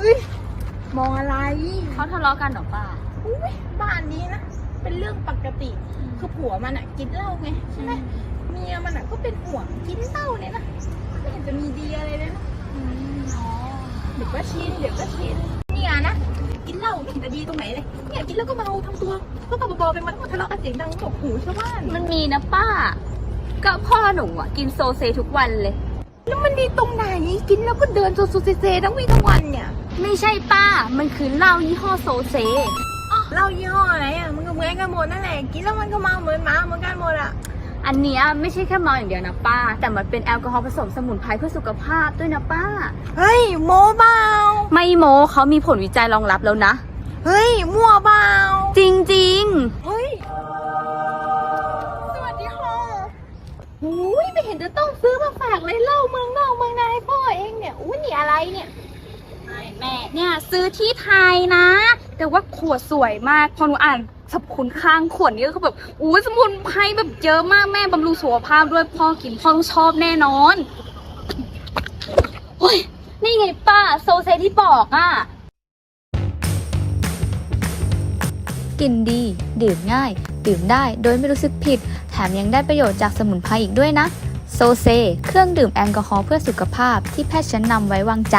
ฮ้ยมองอะไร เขาทะเลาะกันเหรอป้าอุ้ยบ้านนี้นะ เป็นเรื่องปกติ คือผัวมันอะกินเหล้าไงใช่ไหมเมียมันอะก็เป็นห่วงกินเหล้าเนี่ยนะไม่เห็นจะมีดีอะไรเลยนะเดี๋ยวก็ชินเดี๋ยวก็ชินเนี่ยนะกินเหล้าไม่เห็นจะดีตรงไหนเลยเนี่ยกินแล้วก็เมาทำตัวก็บ้าบอๆไปมันก็ทะเลาะกันเสียงดังตกหูชาวบ้านมันมีนะป้า ก็พ่อหนูอะกินโซเซทุกวันเลย แล้วมันดีตรงไหนกินแล้วก็เดินโซซูเซเซทั้งวี่ทั้งวันเนี่ย ไม่ใช่ป้า มันคือเหล้ายี่ห้อโซเซเหล้ายี่ห้ออะไรอะมันก็เหมือนกันหมดนั่นแหละกินแล้วมันก็เมาเหมือนหมาเหมือนกันหมดอะอันเนี้ยไม่ใช่แค่เมาอย่างเดียวนะป้า แต่มันเป็นแอลกอฮอล์ผสมสมุนไพรเพื่อสุขภาพด้วยนะป้า เฮ้ยโมเบาไม่โมเขามีผลวิจัยรองรับแล้วนะ เฮ้ยมั่วเบาจริงเฮ้ยสวัสดีค่ะอุ้ยไม่เห็นจะต้องซื้อมาฝากเลยเหล้าเมืองนอกเมืองนาให้พ่อเองเนี่ยอุ้ยนี่อะไรเนี่ยๆ แม่เนี่ยซื้อที่ไทยนะ แต่ว่าขวดสวยมาก พอหนูอ่านสรรพคุณข้างขวดนี้ก็คือแบบอู้สมุนไพรแบบเยอะมากแม่บำรุงสุขภาพด้วยพ่อกินพ่อต้องชอบแน่นอนโอ้ยนี่ไงป้าโซเซที่บอกอะกลิ่นดี ดื่มง่าย ดื่มได้โดยไม่รู้สึกผิด แถมยังได้ประโยชน์จากสมุนไพรอีกด้วยนะ โซเซ เครื่องดื่มแอลกอฮอล์เพื่อสุขภาพที่แพทย์ชั้นนำไว้วางใจ